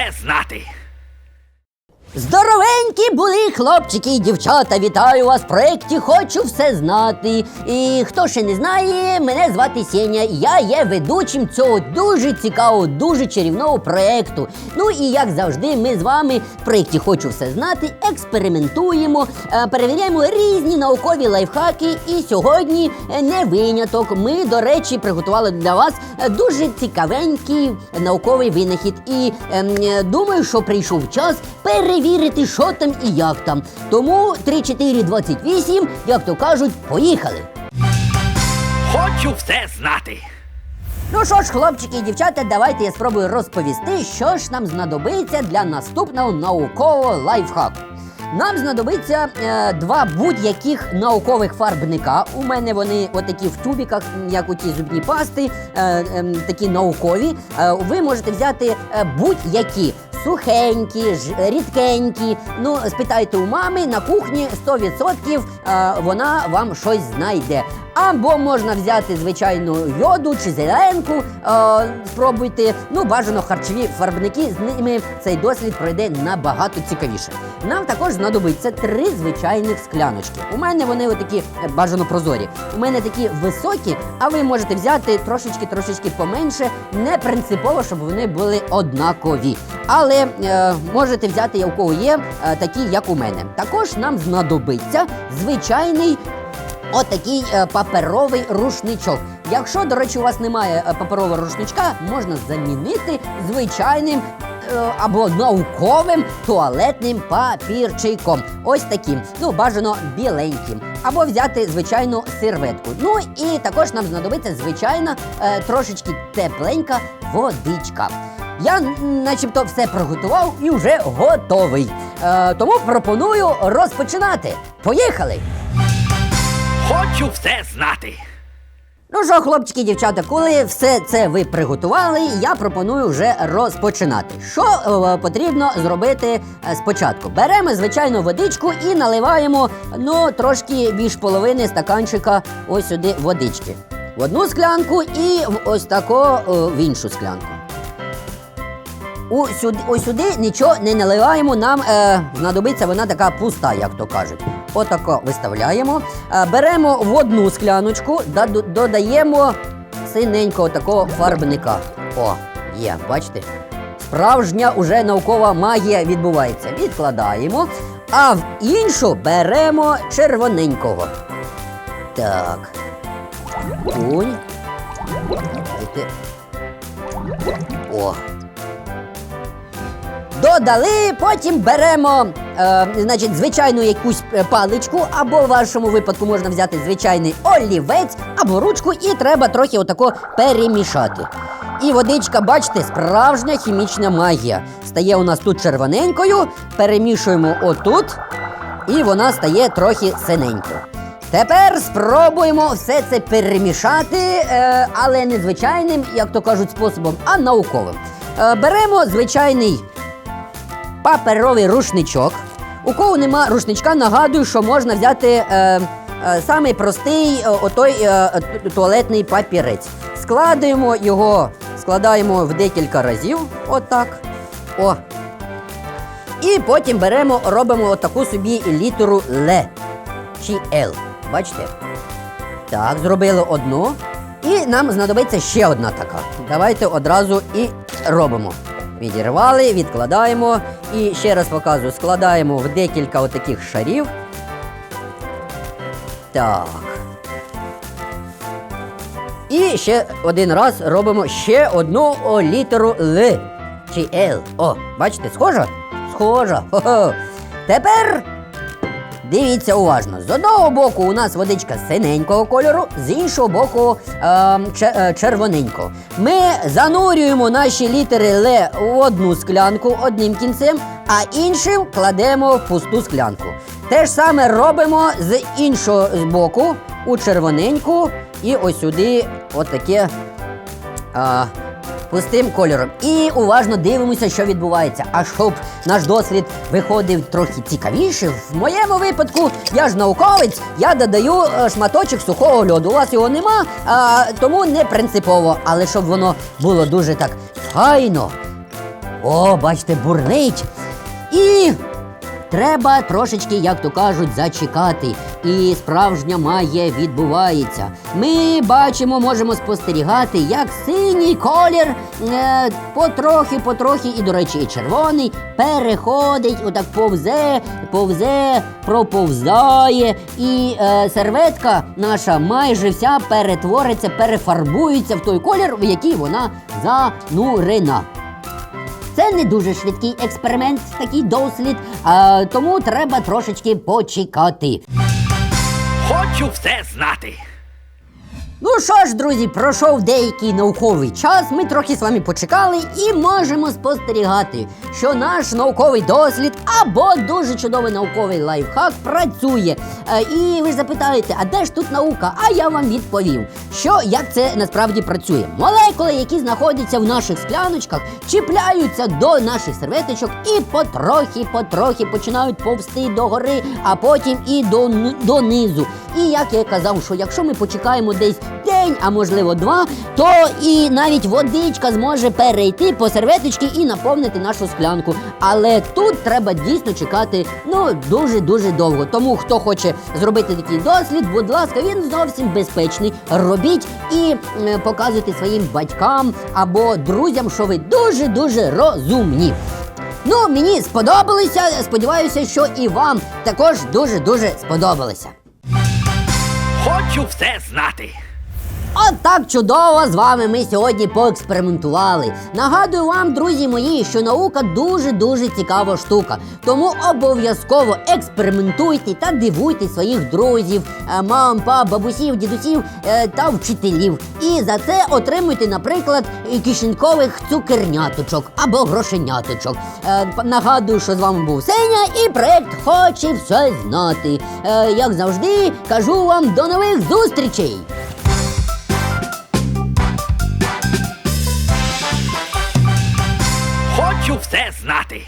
все знати. Здоровенькі були хлопчики і дівчата. Вітаю вас в проєкті Хочу все знати. І хто ще не знає, мене звати Сеня. Я є ведучим цього дуже цікавого, дуже чарівного проєкту. Ну і як завжди, ми з вами в проєкті Хочу все знати, експериментуємо, е, перевіряємо різні наукові лайфхаки. І сьогодні е, не виняток. Ми, до речі, приготували для вас е, дуже цікавенький науковий винахід. І ем, думаю, що прийшов час перевірити, що там і як там. Тому 3, 4, 28, як то кажуть, поїхали. Хочу все знати. Ну що ж, хлопчики і дівчата, давайте я спробую розповісти, що ж нам знадобиться для наступного наукового лайфхаку. Нам знадобиться е, два будь-яких наукових фарбника. У мене вони отакі в тюбіках, як у ті зубні пасти, е, ем, такі наукові. Е, ви можете взяти е, будь-які. Сухенькі, ж- рідкенькі. Ну, спитайте у мами на кухні 100% е, вона вам щось знайде. Або можна взяти звичайну йоду чи зеленку, е, спробуйте. Ну, бажано харчові фарбники, з ними цей дослід пройде набагато цікавіше. Нам також знадобиться три звичайних скляночки. У мене вони отакі е, бажано прозорі. У мене такі високі, а ви можете взяти трошечки-трошечки поменше, не принципово, щоб вони були однакові. Але е, можете взяти, у кого є, е, такі, як у мене. Також нам знадобиться звичайний Отакий е, паперовий рушничок. Якщо, до речі, у вас немає е, паперового рушничка, можна замінити звичайним е, або науковим туалетним папірчиком. Ось таким. Ну, бажано біленьким. Або взяти звичайну серветку. Ну і також нам знадобиться звичайна трошечки тепленька водичка. Я начебто все приготував і вже готовий. Е, тому пропоную розпочинати. Поїхали! Хочу все знати. Ну що, хлопчики, дівчата, коли все це ви приготували, я пропоную вже розпочинати. Що е, потрібно зробити е, спочатку? Беремо звичайну водичку і наливаємо ну, трошки більш половини стаканчика ось сюди водички. В одну склянку і в ось тако е, в іншу склянку. У сюди, ось сюди нічого не наливаємо, нам е, знадобиться вона така пуста, як то кажуть. Отако виставляємо. Е, беремо в одну скляночку, додаємо синенького такого фарбника. О, є, бачите? Справжня уже наукова магія відбувається. Відкладаємо. А в іншу беремо червоненького. Так. Кунь. О. Додали, потім беремо е, значить, звичайну якусь е, паличку, або в вашому випадку можна взяти звичайний олівець або ручку, і треба трохи отако перемішати. І водичка, бачите, справжня хімічна магія. Стає у нас тут червоненькою, перемішуємо отут, і вона стає трохи синенькою. Тепер спробуємо все це перемішати, е, але не звичайним, як то кажуть, способом, а науковим. Е, беремо звичайний паперовий рушничок. У кого нема рушничка, нагадую, що можна взяти е, е, самий простий е, отой е, туалетний папірець. Складаємо його, складаємо в декілька разів. Отак. О. І потім беремо, робимо отаку собі літеру Л чи Л. Бачите? Так, зробили одну. І нам знадобиться ще одна така. Давайте одразу і робимо. Відірвали, відкладаємо. І ще раз показую, складаємо в декілька отаких шарів. Так. І ще один раз робимо ще одну літеру Л чи Л. О, бачите, схожа? Схожа. Хо-хо. Тепер Дивіться уважно. З одного боку у нас водичка синенького кольору, з іншого боку ем, е, червоненького. Ми занурюємо наші літери Л в одну склянку одним кінцем, а іншим кладемо в пусту склянку. Те ж саме робимо з іншого боку у червоненьку і ось сюди отаке а, пустим кольором. І уважно дивимося, що відбувається. А щоб наш дослід виходив трохи цікавіше, в моєму випадку я ж науковець, я додаю е, шматочок сухого льоду. У вас його нема, а, тому не принципово. Але щоб воно було дуже так файно, О, бачите, бурнить. І треба трошечки, як то кажуть, зачекати. І справжня магія відбувається. Ми бачимо, можемо спостерігати, як синій колір е, потрохи, потрохи, і, до речі, і червоний переходить, отак повзе, повзе, проповзає. І е, серветка наша майже вся перетвориться, перефарбується в той колір, в який вона занурена. Це не дуже швидкий експеримент, такий дослід, а, тому треба трошечки почекати. Хочу все знати. Ну що ж, друзі, пройшов деякий науковий час. Ми трохи з вами почекали і можемо спостерігати, що наш науковий дослід або дуже чудовий науковий лайфхак працює. Е, І ви запитаєте, а де ж тут наука? А я вам відповім, що як це насправді працює. Молекули, які знаходяться в наших скляночках, чіпляються до наших серветочок і потрохи, потрохи починають повсти догори, а потім і до, донизу. І як я казав, що якщо ми почекаємо десь день, а можливо два, то і навіть водичка зможе перейти по серветочці і наповнити нашу склянку. Але тут треба дійсно чекати ну дуже дуже довго. Тому хто хоче зробити такий дослід, будь ласка, він зовсім безпечний. Робіть і е, показуйте своїм батькам або друзям, що ви дуже дуже розумні. Ну, мені сподобалося. Сподіваюся, що і вам також дуже дуже сподобалося. Хочу все знати. От так чудово з вами ми сьогодні поекспериментували. Нагадую вам, друзі мої, що наука дуже-дуже цікава штука. Тому обов'язково експериментуйте та дивуйте своїх друзів, е, мам, пап, бабусів, дідусів е, та вчителів. І за це отримуйте, наприклад, кишенькових цукерняточок або грошеняточок. Е, Нагадую, що з вами був Сеня і проект Хоче все знати. Як завжди, кажу вам до нових зустрічей! Все знати.